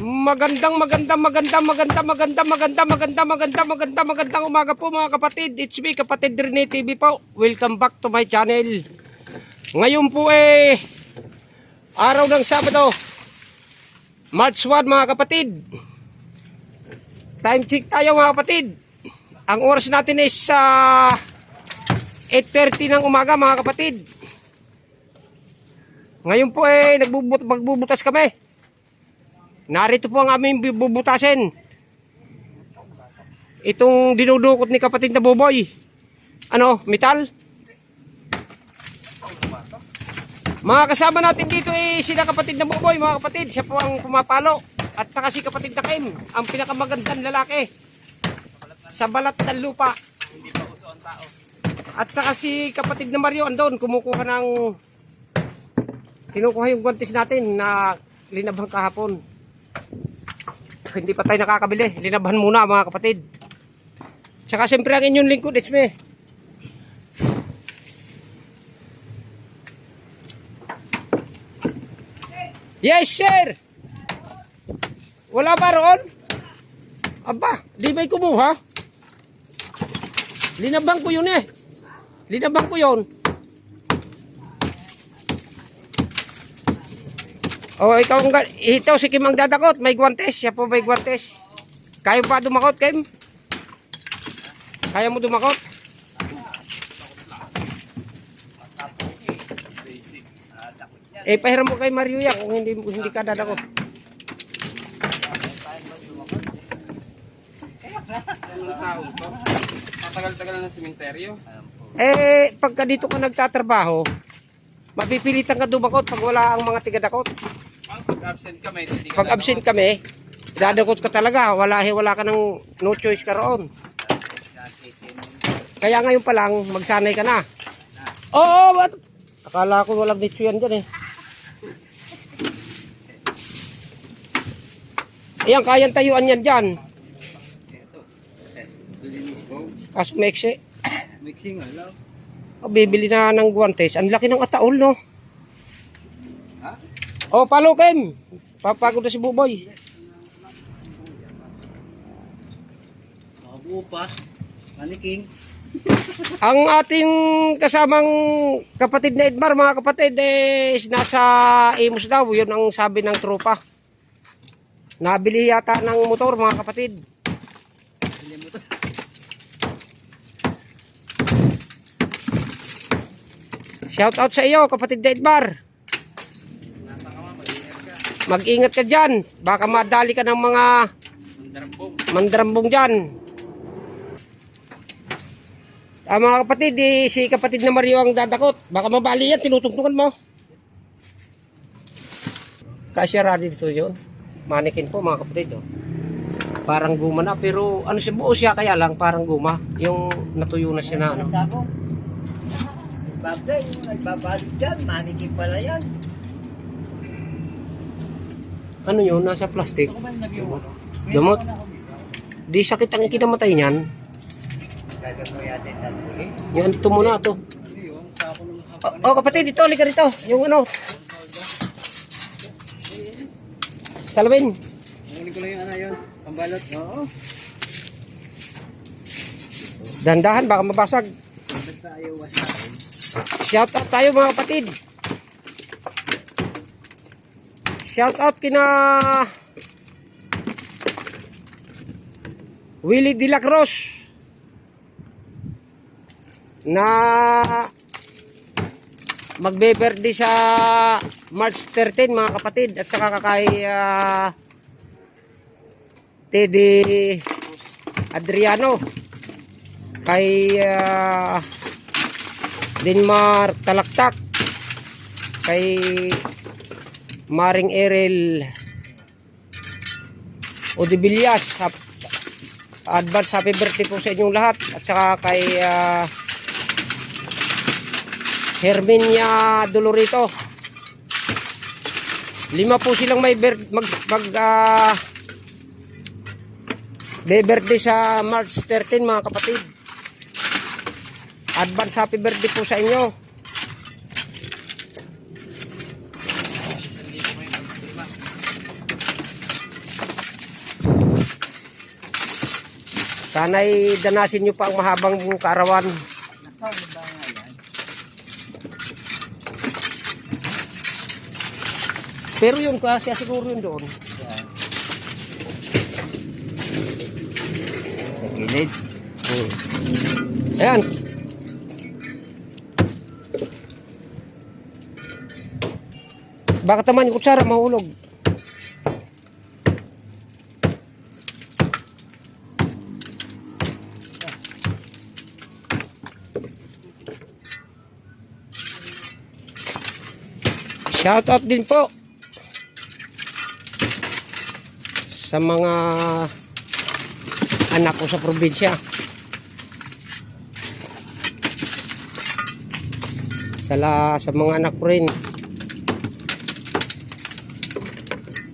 Magandang magandang magandang magandang magandang magandang magandang magandang magandang magandang umaga po mga kapatid. It's me kapatid Rene TV po. Welcome back to my channel. Ngayon po eh araw ng Sabado. March 1 mga kapatid. Time check tayo mga kapatid. Ang oras natin is sa 8.30 ng umaga mga kapatid. Ngayon po eh nagbubut magbubutas kami. Narito po ang aming bubutasin. Itong dinudukot ni kapatid na Boboy. Ano, metal? Mga kasama natin dito eh sila kapatid na Boboy, mga kapatid. Siya po ang pumapalo. At saka si kapatid na Kim, ang pinakamagandang lalaki. Sa balat ng lupa. At saka si kapatid na Mario andon, kumukuha ng kinukuha yung guantes natin na linabang kahapon. Hindi pa tayo nakakabili. Linabahan muna mga kapatid. Tsaka siyempre ang inyong lingkod, it's me. Yes, sir! Wala ba roon? Aba, di ba'y kumuha? Linabang ko yun eh. Linabang ko yun. Oh, ikaw ang ito si Kim ang dadakot, may guantes, siya po may guantes. Kaya pa dumakot, Kim? Kaya mo dumakot? Eh, pahiram mo kay Mario yan kung hindi, hindi ka dadakot. Matagal-tagal na sementeryo. Eh, pagka dito ka nagtatrabaho, mapipilitan ka dumakot pag wala ang mga tigadakot. Pag absent ka, may hindi ka Pag absent kami, dadakot ka talaga. Wala, wala ka ng no choice ka roon. Kaya ngayon pa lang, magsanay ka na. Oo, ba't? Akala ko walang dito yan dyan eh. Ayan, kayang tayuan yan dyan. Kaso meksi. Mixing, alam. Oh, bibili na ng guantes. Ang laki ng ataol, no? Oh, palo, Kim. Papagod na si Buboy. Makabuo pa. Paniking. Ang ating kasamang kapatid na Edmar, mga kapatid, eh, is nasa Imus daw. Yun ang sabi ng tropa. Nabili yata ng motor, mga kapatid. Shout out sa iyo, kapatid na Edmar. Mag-ingat ka dyan. Baka madali ka ng mga Mandarambong. mandrambong dyan. Ah, mga kapatid, eh, si kapatid na Mario ang dadakot. Baka mabali yan, tinutungtungan mo. Kasya ready dito yun. Manikin po mga kapatid. Oh. Parang guma na, pero ano siya, buo siya kaya lang, parang guma. Yung natuyo na siya na ano. Yung nagbabalik dyan, manikin pala yan. Ano yun, nasa plastic. Gamot. Di sakit ang kinamatay niyan. Yan, ito muna, nung Oh, oh, kapatid, ito, halika rito. Yung ano. Salamin. Ngunit ko lang yung ano yun. Pambalot. Oo. Dandahan, baka mabasag. Shout out tayo mga kapatid. Shout out kina Willie De La Cruz na magbe-birthday sa March 13 mga kapatid at saka kay ah, Teddy Adriano. Kay ah, Denmark Talaktak. Kay Maring Erel Odibilias. Hap- advance happy birthday po sa inyong lahat. At saka kay ah, Herminia Dolorito. Lima po silang may mag, mag ah, may birthday sa March 13 mga kapatid. Advance happy birthday po sa inyo. Sana'y danasin nyo pa ang mahabang yan? Pero yun, kasi siguro yun doon. Sa gilid. Hmm. Ayan. Bakit naman yung kutsara mahulog? Shout out din po sa mga anak ko sa probinsya. Sala sa mga anak ko rin.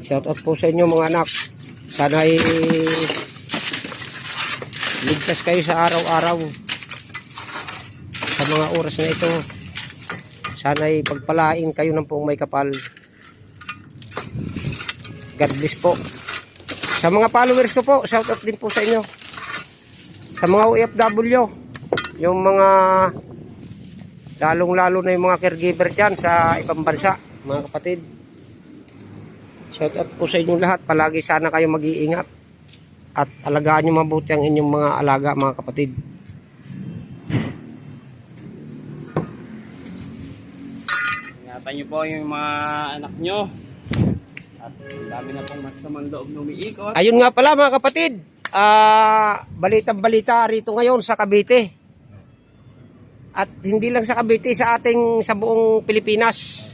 Shout out po sa inyo mga anak. Sana ay ligtas kayo sa araw-araw. Sa mga oras na ito. Sana ay pagpalain kayo ng pong may kapal. God bless po. Sa mga followers ko po, shout out din po sa inyo. Sa mga OFW, yung mga lalong-lalo na yung mga caregiver dyan sa ibang bansa, mga kapatid. Shout out po sa inyong lahat. Palagi sana kayo mag-iingat at alagaan nyo mabuti ang inyong mga alaga, mga kapatid. Ingatan niyo po yung mga anak niyo. At dami na pong masamang loob na umiikot. Ayun nga pala mga kapatid, ah balitang balita rito ngayon sa Cavite. At hindi lang sa Cavite, sa ating sa buong Pilipinas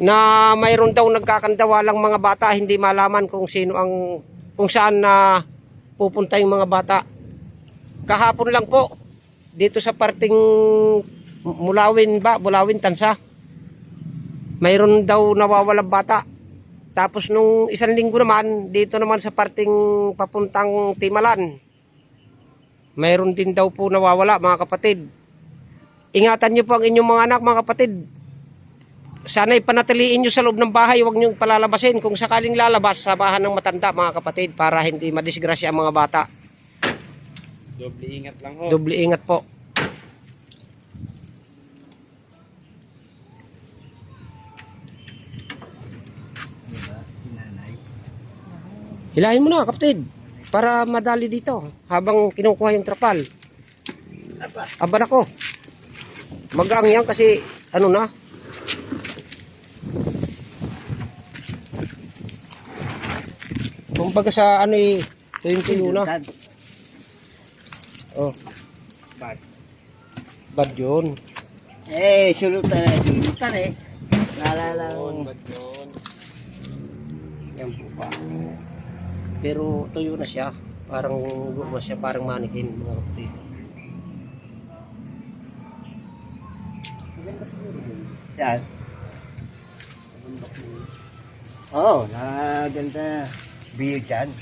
na mayroon daw nagkakandawalang mga bata, hindi malaman kung sino ang kung saan na pupunta yung mga bata. Kahapon lang po dito sa parting Mulawin ba, Bulawin Tansa. Mayroon daw nawawalang bata. Tapos nung isang linggo naman, dito naman sa parting papuntang Timalan, mayroon din daw po nawawala mga kapatid. Ingatan niyo po ang inyong mga anak mga kapatid. Sana'y panatiliin niyo sa loob ng bahay, huwag niyo palalabasin kung sakaling lalabas sa bahan ng matanda mga kapatid para hindi madisgrasya ang mga bata. Doble ingat lang ho. Doble ingat po. Hilahin mo na kapatid para madali dito habang kinukuha yung trapal. Aba. Na ko. Magaang yan kasi ano na. Kumbaga sa ano eh, tuyo-tuyo na. Oh, Bad. bad yun. Eh, sulutan na. Sulutan eh. Naalala ko. Bad yun. Yan po pa. Pero tuyo na siya. Parang guma siya, parang manikin mga kapatid. Maganda siguro yun. Yan. Oo, oh, nakaganda view dyan.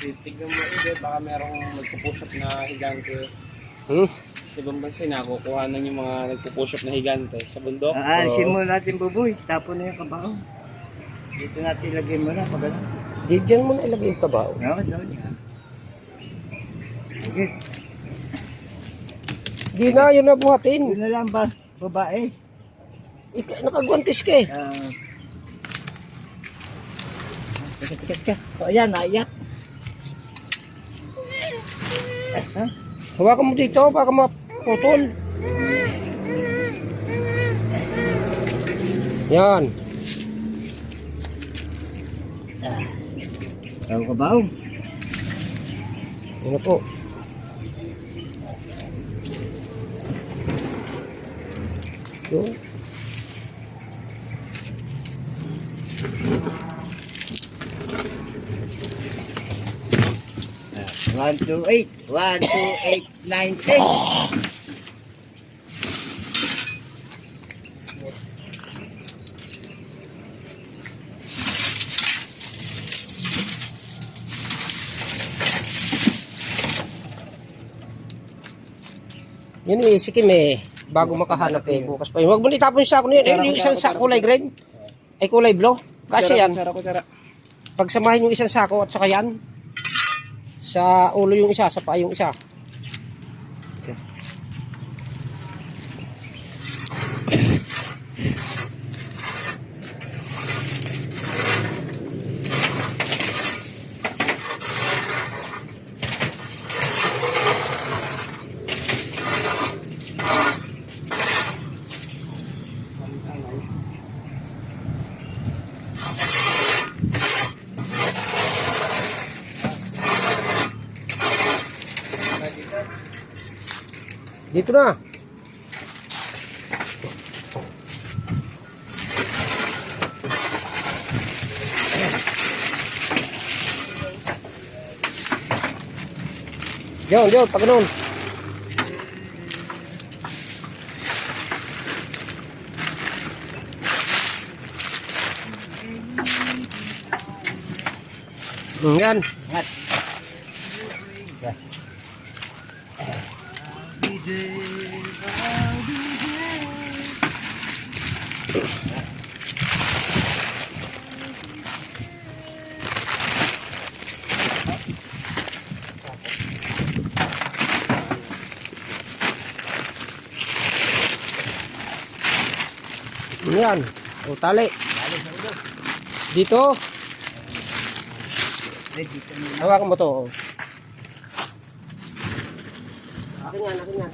Tignan mo ulit, baka merong nagpo-push up na higante. Hmm? Sa ibang bansa, nakukuha na yung mga nagpo-push up na higante sa bundok. Aalisin mo natin buboy. Tapon na yung kabaong. Dito natin ilagay mo na. Pag. Di dyan mo na ilagay yung kabao. Oo, doon yan. Sige. Di na, yun na buhatin. Yun na lang ba? Babae. Ika, nakagwantis ka eh. Ah. Teka, teka, teka. O, ayan, naiyak. Ha? Hawakan mo dito, baka maputol. Yan. Tawag ka ba? Yan na po. Yun. One, two, eight. One, two, eight, nine, ten. Yun eh, sikim eh. Bago makahanap eh, bukas pa yun. Huwag mo na itapon yung sako na yun. Eh, yung isang sako kulay green. Ay kulay blue. Kasi yan. Pagsamahin yung isang sako at saka yan. Sa ulo yung isa, sa paa yung isa. Dito na. Diyan, diyan, pag ganun. Hmm, Yan. Angat. Yan. O, tali. Dito. Hawakan mo to. Oh. Akin yan, akin yan.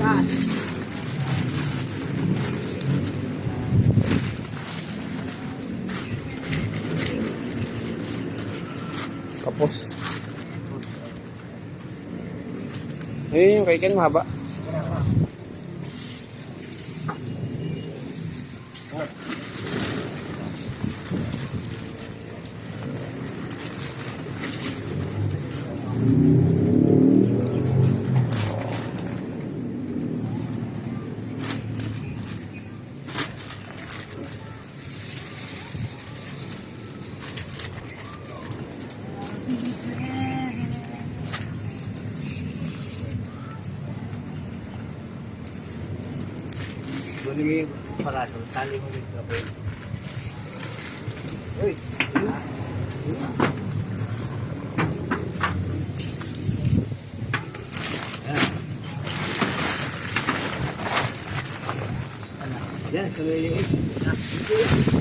Taas. Tapos. Eh, yung kay Ken mahaba. Kunin mo yung palaso. Tali mo yung kapal. Uy. Yan, sumiliit. Yun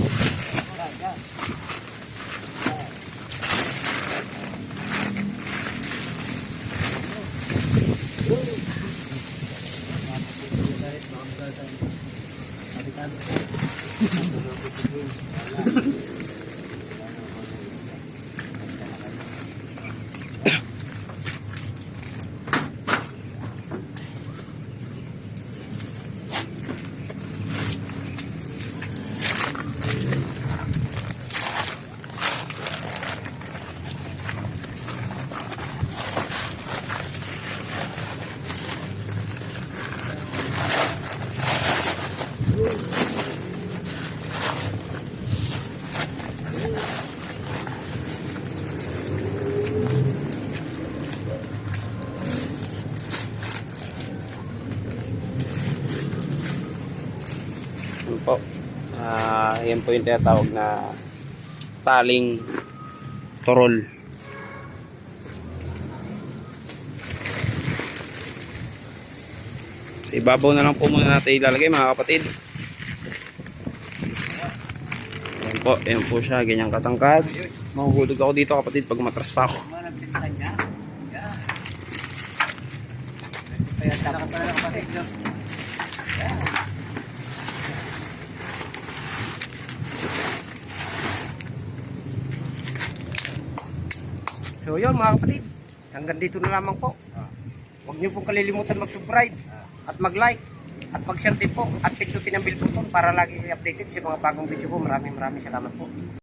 po. Ah, yan po yung tinatawag na taling torol. Sa ibabaw na lang po muna natin ilalagay mga kapatid. Yan po, yan po siya, ganyang katangkad. Mahuhulog ako dito kapatid pag matras pa ako. Ka. Kaya taka pa lang kapatid. So yun mga kapatid, hanggang dito na lamang po. Huwag niyo pong kalilimutan mag-subscribe at mag-like at mag-share din po at pindutin ang bell button para lagi updated sa mga bagong video ko. Maraming maraming salamat po.